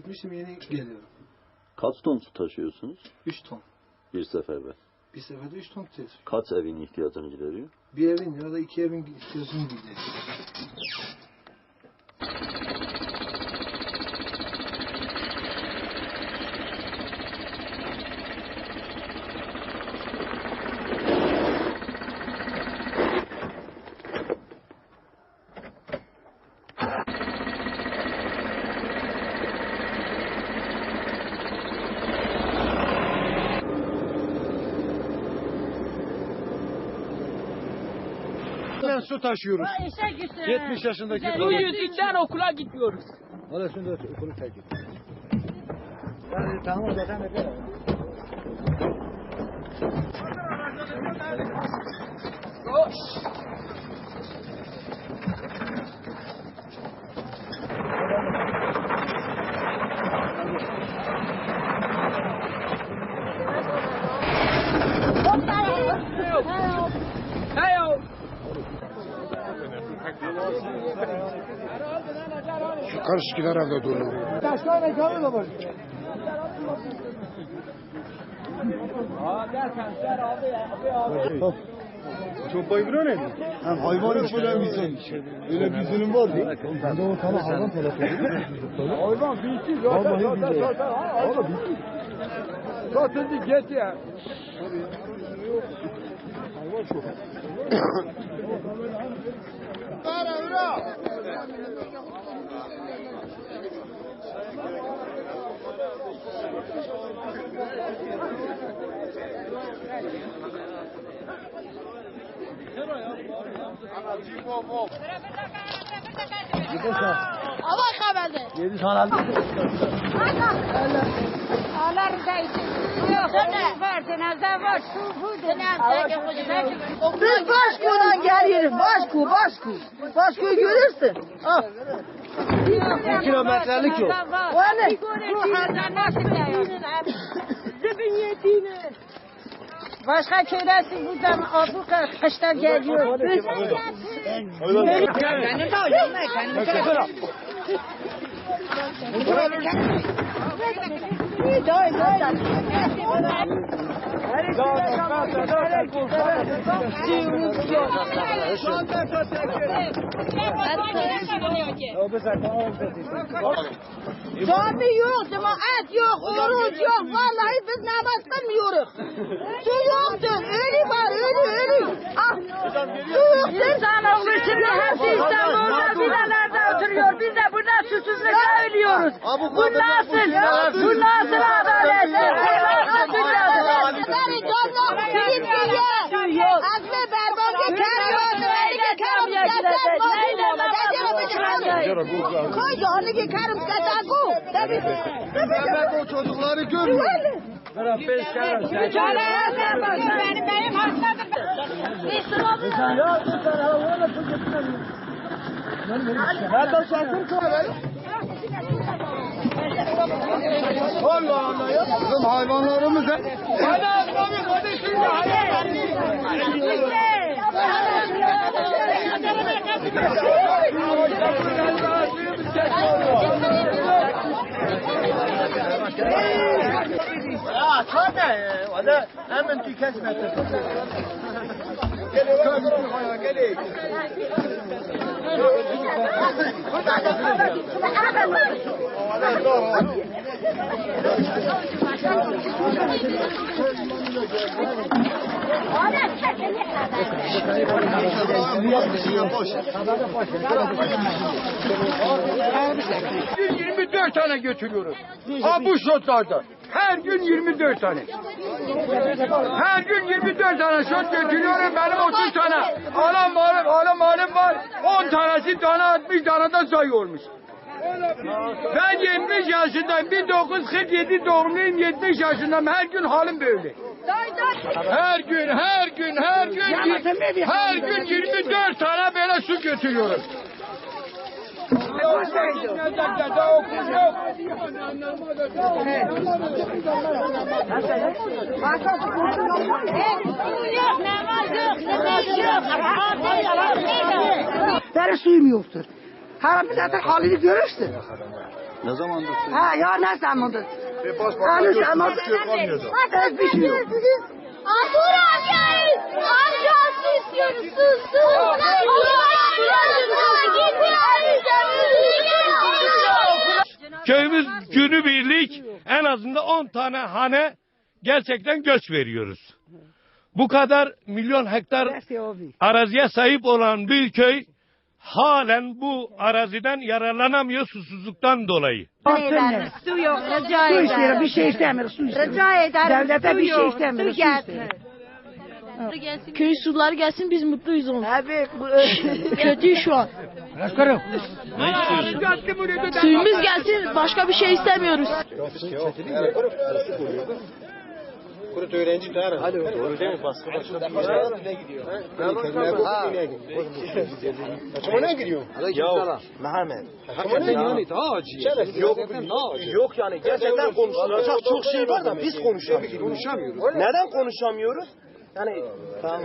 Gitmişim yeni geliyorum. Kaç ton su taşıyorsunuz 3 ton. bir seferde? Bir seferde 3 ton tutuyoruz. Kaç evin ihtiyacını gideriyor? Bir evin ya da iki evin istiyorsun gidiyor. Ben su taşıyoruz. İşe gitsin. 70 yaşındaki Bu yüzükten okula gitmiyoruz. Orasında okulu terk et. Yani tamam zaten eder. Hey Şu karşıkiler evde dolu. Çok bayılıyor ne? Hem hayvan içinden bizden Öyle bir zulüm var mı? Ben de o tane hayvan telefonu. Hayvan bilsin. Vallahi billahi. Valla bilsin. Zaten de get ya. Hayvan çok. Abajo haberde. Yedi tane aldı. Ağlar zeytin. Yok, var, cenaze var, şu bu cenaze. Biz Başku'dan geliyoruz. Başku, Başku. Başku'yu görürsün. Al. Bir kilometrelik yol. O ne? Bu hazır nasıl diyor? Zibin yetini. Başka köylesi buradan bu kaçtan geliyor. Biz Cami yok, cemaat yok, oruç yok. Vallahi biz namaz kılmıyoruz. Su yoktur, ölü var, ölü, ölü. Ah, su yoktur. İnsanoğlu şimdi hepsi İstanbul'da villalarda oturuyor. Biz de burada susuzlukta ölüyoruz. Bu nasıl, bu nasıl adalettir? Koy canı ki karım kataku. Tabii. Ben o çocukları görmüyor. Rabbim sen. Benim benim hastadım. Bir sıra ya sen ha ona fıkırsın. Nereden çektin kamerayı? Allah Allah ya. Bizim hayvanlarımız hep. Hadi abi hadi şimdi Ya tabii. O أعطانا ولا أمن Gün 24 tane götürüyoruz. Ha bu şotlarda. Her gün 24 tane. Her gün 24 tane şot götürüyorum. Benim 30 tane. Malım, alan malım var. 10 tanesi tane 60 tane de sayı. Ben 70 yaşındayım. 1947 doğumluyum. 70 yaşındayım. Her gün halim böyle. Her gün, her gün, her gün, her gün 24 tane böyle su yok. Benim suyum yoktur. Her millete halini görürsün. Ne zamandır? Ha ya ne zamandır? E, diyor kalmayacak. Az bir şey yok. Dur amcayı. Amca istiyoruz. Su su. Köyümüz günübirlik en azından 10 tane hane gerçekten göç veriyoruz. Bu kadar milyon hektar araziye sahip olan bir köy halen bu araziden yararlanamıyor susuzluktan dolayı. Su yok. Rica ederim. Su istiyorum. Bir şey istemiyoruz. Su istiyorum. Rica ederim. Devlete bir şey istemiyoruz. Su getir. Köy suları gelsin biz mutluyuz onun. Abi bu Kötü şu an. Suyumuz gelsin başka bir şey istemiyoruz. Kurut öğrenci de ara. Doğru değil mi? Baskı başına bir Kaçıma ne gidiyor? Ya Mehmet. Hakikaten yani daha acı. Yok, yok yani gerçekten konuşulacak çok şey var da biz konuşamıyoruz. Konuşamıyoruz. Neden konuşamıyoruz? Yani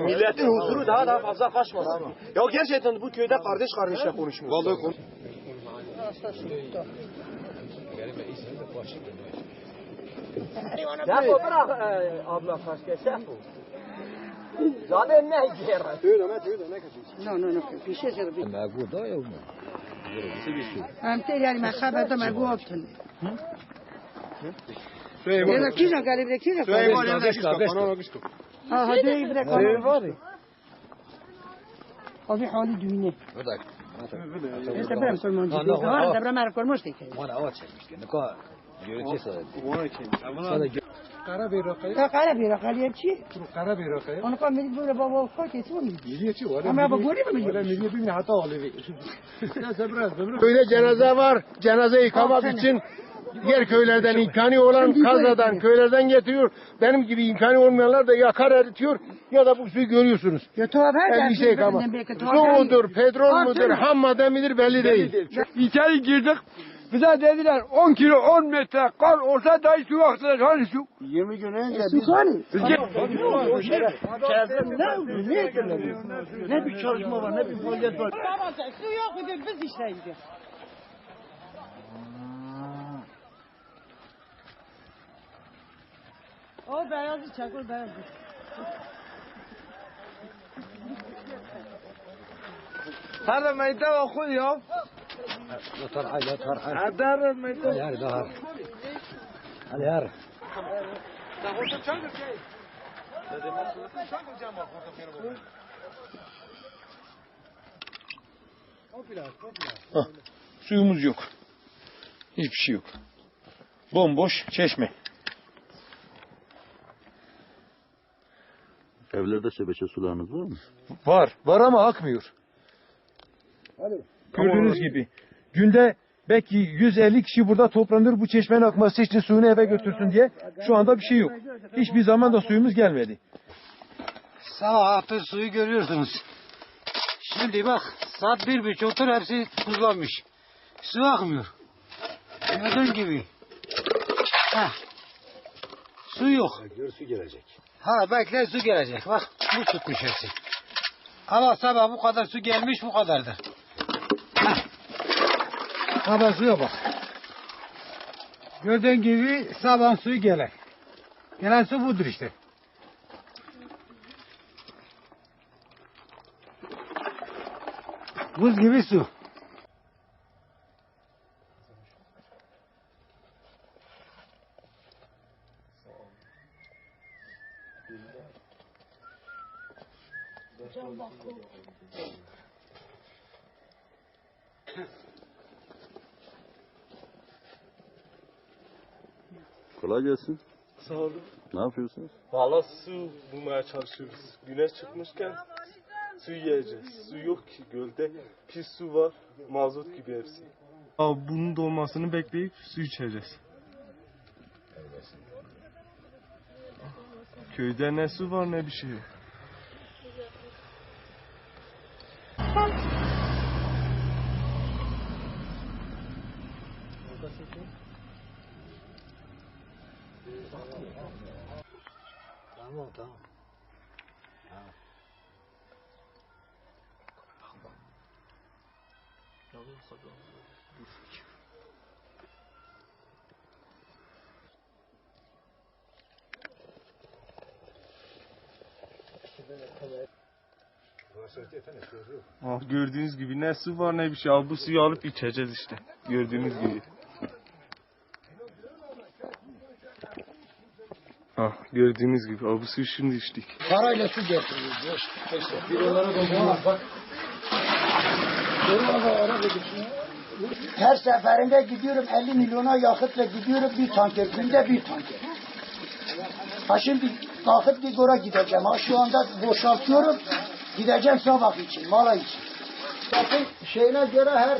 milletin huzuru daha daha fazla kaçmasın. Ya gerçekten bu köyde kardeş kardeşle konuşmuyoruz. Vallahi konuş. Ya bu bırak e, abla kaç geçer bu. Zaten ne giyer? No, no, no. Bir şey söyleyeyim. Hem teyzelim ben haberde ben bu optun. Ya da kişi gelip de kişi. Kardeş kardeş. Ha hadi iyi bırak. Abi hali düğüne. İşte ben sormam. Var da ben kormuştum. Kara bir rakayı. Ya kara bir rakaliye çi. Kara bir rakayı. Onu kan böyle baba ufak kesin mi? Milliyetçi var. Ama bu görüyor musun? Öyle bir hata oluyor. Köyde cenaze var. Cenaze yıkamak için diğer köylerden imkanı olan kazadan, köylerden getiriyor. Benim gibi imkanı olmayanlar da yakar eritiyor ya da bu suyu görüyorsunuz. Ya tuhaf her Elbise yıkama. Su mudur, petrol mudur, ham madde midir belli değil. İçeri girdik. Bize dediler 10 kilo 10 metre kar olsa dahi su aktılar. Hani su? 20 gün önce Su hani? ne bir çalışma var, ne bir faaliyet var. Su yok idi biz işleydik. O beyazı çak, o beyazı. هذا ما يدوى خذ يوم هذا ما يدوى Suyumuz yok. Hiçbir şey yok. Bomboş çeşme. Evlerde şebeşe sularınız var mı? Var. Var ama akmıyor. Gördüğünüz gibi. Günde belki 150 kişi burada toplanır bu çeşmenin akması için suyunu eve götürsün diye. Şu anda bir şey yok. Hiçbir zaman da suyumuz gelmedi. Sağ atır suyu görüyorsunuz. Şimdi bak saat bir buçuktur hepsi tuzlanmış. Su akmıyor. Gördüğün gibi. Heh. Su yok. Su gelecek. Ha bekle su gelecek. Bak bu tutmuş hepsi. Ama sabah bu kadar su gelmiş bu kadardır. Heh. Sabah suya bak. Gördüğün gibi sabah suyu gelen. Gelen su budur işte. Buz gibi su. Kolay gelsin. Sağ olun. Ne yapıyorsunuz? Valla su bulmaya çalışıyoruz. Güneş çıkmışken su yiyeceğiz. Su yok ki gölde. Pis su var. Mazot gibi hepsi. Abi bunun dolmasını bekleyip su içeceğiz. Köyde ne su var ne bir şey yok. Tamam tamam. Tamam. Ah gördüğünüz gibi ne su var ne bir şey. Abi bu suyu alıp içeceğiz işte. Gördüğünüz gibi. Ah gördüğünüz gibi abi suyu şimdi içtik. Parayla su getiriyoruz. Bir onlara doldurma bak. Her seferinde gidiyorum 50 milyona yakıtla gidiyorum bir tanker. Günde bir tanker. Ha şimdi kalkıp Digor'a gideceğim. Ha şu anda boşaltıyorum. Gideceğim sabah için, mala için. Bakın şeyine göre her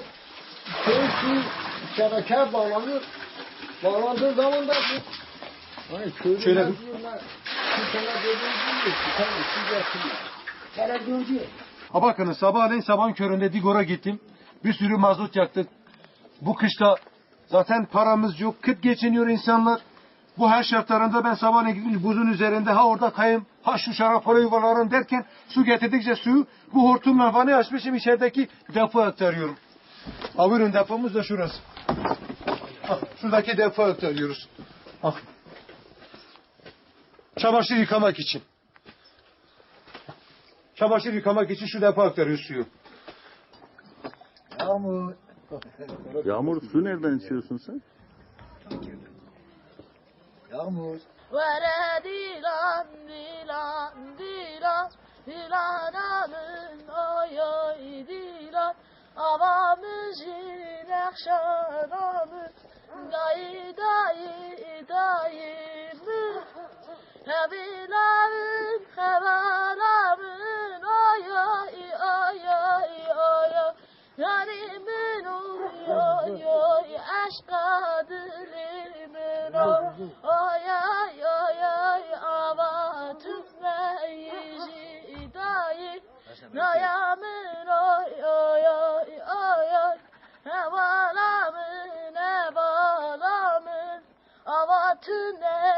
köy suyu şebeke bağlanıyor. Bağlandığı zaman da bu Hani köylü Şöyle bir- tane dediğim gibi. Ha bakın sabahleyin sabahın köründe Digor'a gittim. Bir sürü mazot yaktık. Bu kışta zaten paramız yok. Kıt geçiniyor insanlar. Bu her şartlarında ben sabahleyin gittim buzun üzerinde ha orada kayım ha şu şarapları yuvalarım derken su getirdikçe suyu bu hortumla vanı açmışım içerideki depo aktarıyorum. Ha buyurun depomuz da şurası. Ha, şuradaki depo aktarıyoruz. Ha. Çamaşır yıkamak için. Çamaşır yıkamak için şu depo aktarıyoruz suyu. Yağmur. Yağmur su nereden içiyorsun sen? Yağmur. Vere dilan dilan dilan dilanamın oy oy dilan Avamızın akşamamın Dayı dayı Hevilavın hevalamın Oy oy oy oy oy oy Yarimin oy oy oy Aşka dilimin oy Oy oy oy oy Ava tüfmeyici dayı. Nayamın oy oy oy oy oy Hevalamın hevalamın Ava tüne